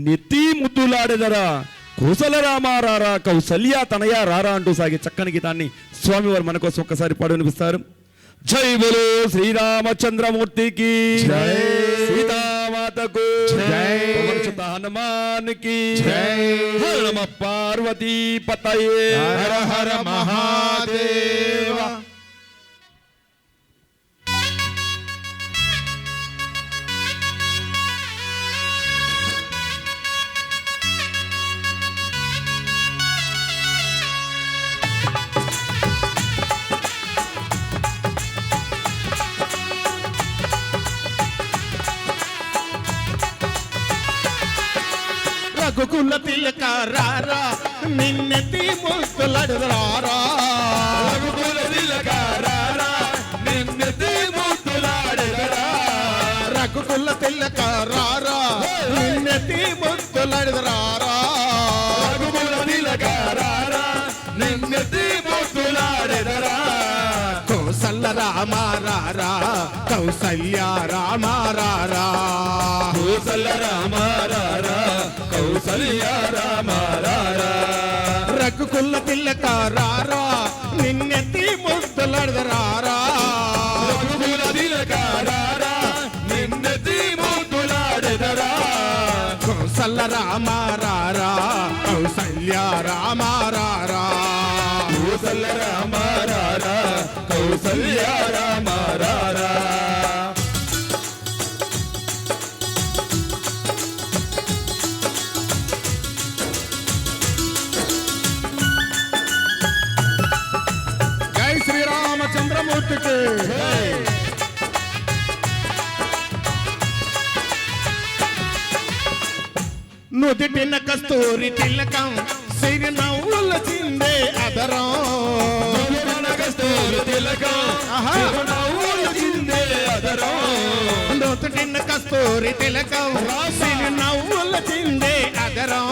నెత్తి ముద్దులాడెదరా కుశల రామారారా కౌసల్య తనయ రారా అంటూ సాగే చక్కని గీతాన్ని స్వామివారు మన కోసం ఒక్కసారి పాడు వినిపిస్తారు జై బోలో శ్రీరామచంద్రమూర్తికి. జై. సీతామాతకు. హనుమానికి. జై. హర నమ పార్వతీ పతయే. హర హర మహాదేవ. రఘుకుల తిలక రారా నిన్నెత్తి ముస్తులడురారా రఘుకుల తిలక రారా, నిన్నెత్తి ముద్దులాడెదరా. రఘుకుల తిలక రారా నిన్నెత్తి ముస్తులడురారా రఘుకుల తిలక రారా, నిన్నెత్తి ముద్దులాడెదరా. కౌసల్య రామారారా కౌసల్య రామారారా కౌసల్య రామారారా, కౌసల్య రామారారా. రఘుకుల తిలక రారా నిన్నెత్తి ముస్తులడురారా రఘుకుల తిలక రారా, నిన్నెత్తి ముద్దులాడెదరా. కౌసల్య రామారారా కౌసల్య రామారారా కౌసల్య రామారారా, కౌసల్య రామారారా. శ్రీరామచంద్రమూర్తికి నుదిటిన కస్తూరి తిలకం సిరి నవ్వుల చిందే అదరం కస్తూరి తిలకం, ఆహా. చిరునవ్వుల చిందే అదరం. నుదిటిన కస్తూరి తిలకం సిరి నవ్వుల చిందే అదరం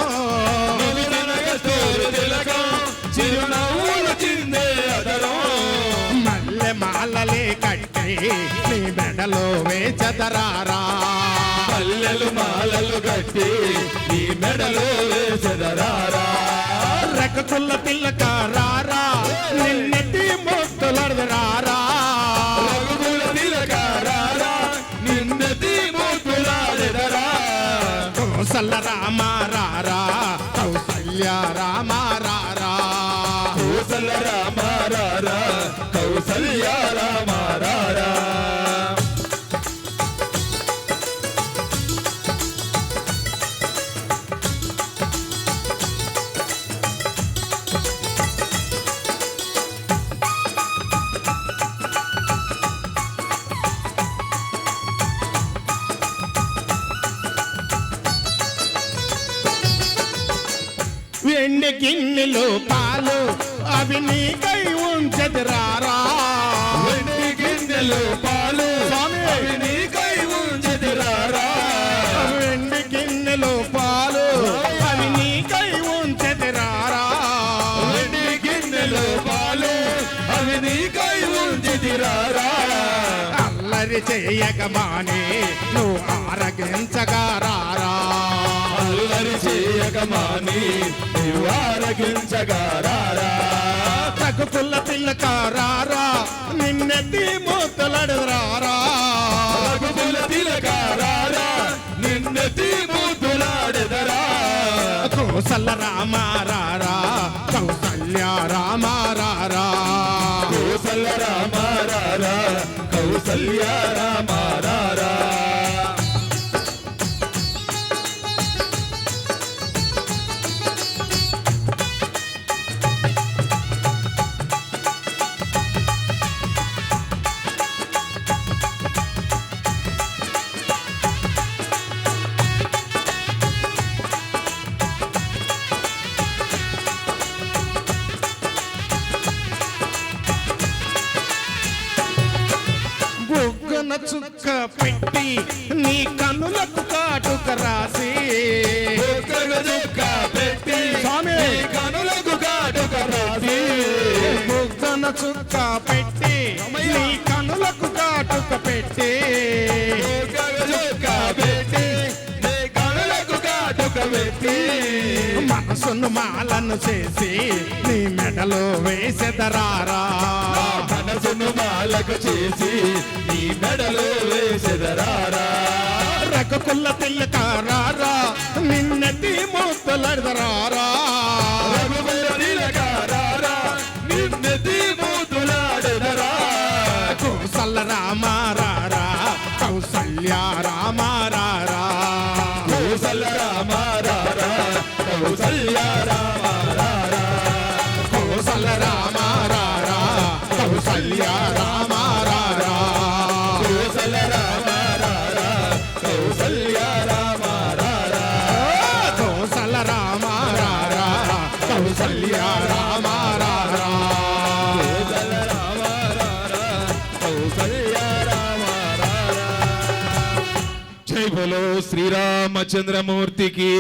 నీ మెడలో వేచదరారా? పల్లెలు మాలలు కట్టి నీ మెడలో వేసెదరారా రెక్కకుల్ల పిల్లక రారా నిన్నెత్తి మోస్తులడదరారా రఘుకుల తిలక రారా, నిన్నెత్తి మూతులాడెదరా. కౌసల్య రామారారా? కౌసల్య రామారారా? కౌసల్య రామారారా, కౌసల్య వెండి గిన్నెలు పాలు అవి నీకై ఉంచదిరారా వెండి గిన్నెలు పాలు. అవి నీకై ఉంచెదరారా. వెండి గిన్నెలు పాలు అవి నీకై ఉంచదిరారా వెండి గిన్నెలు పాలు అవి నీకై ఉంచెదరారా. అల్లరి చేయకమాని నువ్వు ఆరగించగారారా అల్లరి చేయకమాని నీవు ఆరగించగారారా. రఘుకుల్ల పిల్లకారారా నిన్నెత్తి మూతలడరారా రఘుకుల తిలకారారా, నిన్నెత్తి మూతులాడెదరా. కోసల రామారారా కౌసల్య కాటుక రాసి చుక్క పెట్టి స్వామి. కనులకు కాటుక రాసి. బుగ్గన చుక్క పెట్టి నీ కనులకు కాటుక పెట్టి చుక్క పెట్టి నీ కనులకు కాటుక మనసును మాలను చేసి నీ మెడలో వేసెదరారా మనసును మాలకు చేసి నీ మెడలో వేసెదరారా ఒక తిల్లకారారా నిన్నటి కారారా నిన్నటి తిలకారారా, నిన్నెత్తి మూతులాడెదరా. కౌసల రామారారా కౌసల్య రామారారా కౌసల్య రామారారా, కౌసల్య శ్రీరామచంద్రమూర్తికి.